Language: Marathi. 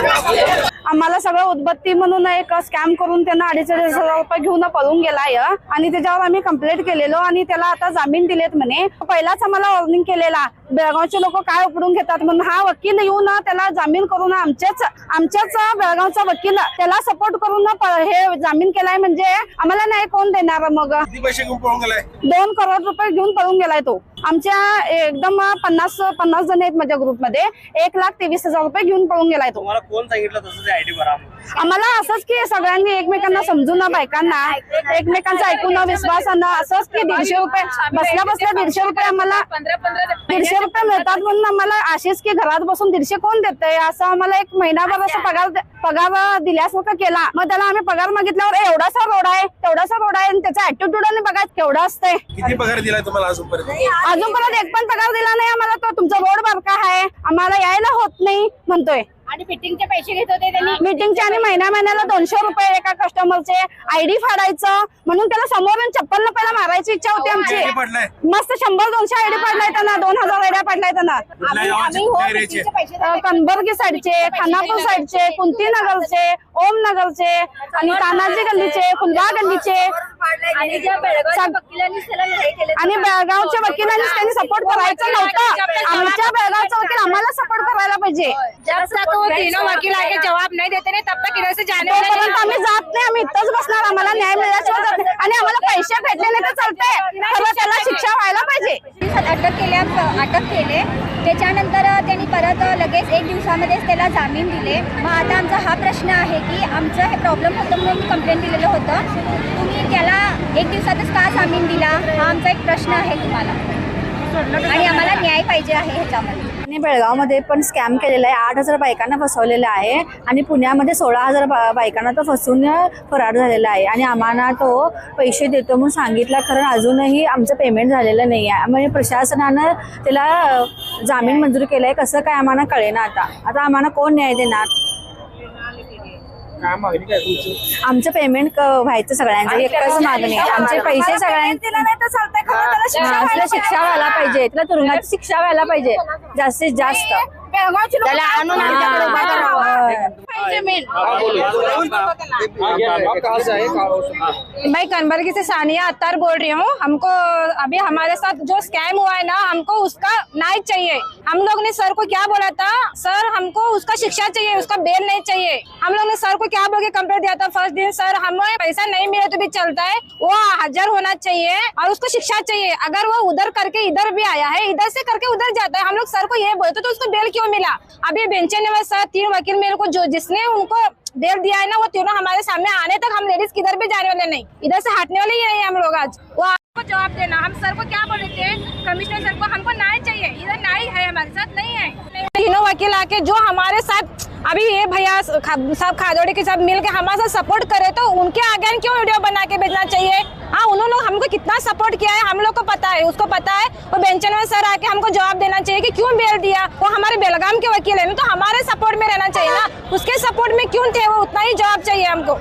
Gracias. आम्हाला सगळं उदबत्ती म्हणून एक स्कॅम करून त्यांना अडीच अडीच हजार रुपये घेऊन पळून गेलाय. आणि त्याच्यावर आम्ही कंप्लेंट केलेलो आणि त्याला आता जामीन दिलेत म्हणे. पहिलाच आम्हाला वॉर्निंग केलेला बेळगावचे लोक काय उपडून घेतात म्हणून. हा वकील येऊन त्याला जामीन करून आमच्याच आमच्याच बेळगावचा वकील त्याला सपोर्ट करून हे जामीन केलाय म्हणजे आम्हाला नाही कोण देणार मग. दोन करोड रुपये घेऊन पळून गेलाय तो. आमच्या एकदम पन्नास पन्नास जण आहेत माझ्या ग्रुपमध्ये एक लाख तेवीस हजार रुपये घेऊन पळून गेलाय तो. तुम्हाला कोण सांगितलं तसं ते आयडी भरा म्हणून? आम्हाला असंच की सगळ्यांनी एकमेकांना समजून ना बायकांना. एकमेकांचं ऐकून ना विश्वासानं असंच की दीडशे रुपये बसल्या बसल्या दीडशे रुपये आम्हाला दीडशे रुपये मिळतात म्हणून आम्हाला अशीच की घरात बसून दीडशे कोण देतंय? असं आम्हाला एक महिनाभर असं पगार पगार दिल्यासारखं केला. मग त्याला आम्ही पगार मागितल्यावर एवढासा रोड आहे तेवढासा रोड आहे. आणि त्याचा ऍटिट्यूड आणि बघा केवढा असतंय. किती पगार दिलाय तुम्हाला अजूनपर्यंत? अजूनपर्यंत एक पण पगार दिला नाही आम्हाला तो. तुमचा रोड बारका आहे. आम्हाला यायला होत नाही म्हणतोय. आणि फिटिंगचे पैसे घेत होते त्यांनी. मीटिंगचे आणि महिन्या महिन्याला दोनशे रुपये एका कस्टमरचे आयडी फाडायचं. म्हणून त्याला समोरून चप्पल पहिला मारायची इच्छा होती किती आमची. मस्त शंभर दोनशे आयडी पडलाय त्यांना. दोन हजार आयड्या पडलाय त्यांना. अ, कणबर्गी साईडचे खानापूर साईडचे कुंती नगरचे ओम नगरचे आणि तानाजी गल्लीचे फुलबा गल्लीचे. आणि ज्या बेळगावच्या वकिलांनी त्याला हे केलं आणि बेळगावच्या वकिलांनी त्यांनी सपोर्ट करायचं नव्हतं आमच्या बेळगावचा वकील आम्हाला सपोर्ट करायला पाहिजे वकील आके जवाब नहीं देते नहीं तब तक इधर से जाने वाला तोपर्यंत आम्ही जात नाही आम्ही इथंच बसणार आम्हाला न्याय मिळाल्याशिवाय. आणि आम्हाला पैसे भेटले नाही तर चालतंय खरं त्याला शिक्षा व्हायला पाहिजे दिवसात अटक केल्या अटक केले. त्याच्यानंतर त्यांनी परत लगेच एक दिवसामध्येच त्याला जामीन दिले. मग आता आमचा हा प्रश्न आहे की आमचं हे प्रॉब्लेम होतं म्हणून मी कंप्लेंट दिलेलं होतं. तुम्ही त्याला एक दिवसातच का जामीन दिला? हा आमचा एक प्रश्न आहे तुम्हाला. आणि आम्हाला न्याय पाहिजे आहे ह्याच्यामध्ये. बेळगावमध्ये पण स्कॅम केलेला आहे. आठ हजार बायकांना फसवलेलं आहे आणि पुण्यामध्ये सोळा हजार बा- बायकांना तो फसवून फरार झालेला आहे. आणि आम्हाला तो पैसे देतो म्हणून सांगितला. खरं अजूनही आमचं पेमेंट झालेलं नाही आहे. म्हणजे प्रशासनानं त्याला जामीन मंजूर केलं आहे कसं काय आम्हाला कळेना आता. आता आम्हाला कोण न्याय देणार? काय मागणी काय तुमची? आमचं पेमेंट व्हायचं सगळ्यांचं एकच मागणी आहे. आमचे पैसे सगळ्यांचे हा, त्याला शिक्षा व्हायला पाहिजे. त्याला तुरुंगाची शिक्षा व्हायला पाहिजे. जास्तीत जास्त. त्याला आणून आमच्याकडे उभा करावं. मैं कनबरगी से सानिया अत्तार बोल रही हूँ हमको अभी हमारे साथ जो स्कैम हुआ है ना हमको उसका न्याय चाहिए हम लोग ने सर को क्या बोला था सर हमको उसका शिक्षा चाहिए उसका बेल नहीं चाहिए हम लोग ने सर को क्या बोल के कंप्लेंट दिया था फ़र्स्ट दिन सर हमें पैसा नहीं मिले तो भी चलता है वो हाजिर होना चाहिए और उसको शिक्षा चाहिए अगर वो उधर करके इधर भी आया है इधर से करके उधर जाता है हम लोग सर को ये बोलते तो उसको बेल क्यों मिला अभी बेंचे ने सर तीन वकील मेरे को जो जिसने उनको बेल दिया है ना, वो तीनों हमारे सामने आने तक हम लेडीज़ किधर भी जाने वाले नहीं। इधर से हटने वाले ही नहीं हम लोग आज। वो आपको जवाब देना, हम सर को क्या बोल रहे थे? कमिश्नर सर को हमको न्याय चाहिए। इधर न्याय है हमारे साथ, नहीं है। तीनों वकील आके जो हमारे साथ, अभी ये भैया सब खादोड़ी के साथ मिल के हमारे साथ सपोर्ट करे तो उनके आगे क्यों वीडियो बना के भेजना चाहिए? हाँ उन्होंने हमको कितना सपोर्ट किया है, हम लोग को पता है, उसको पता है। वो बेंचन में सर आके हमको जवाब देना चाहिए कि क्यों बेल दिया? वो हमारे बेलगाम के वकील है ना तो हमारे सपोर्ट में क्यों थे वो उतना ही जवाब चाहिए हमको।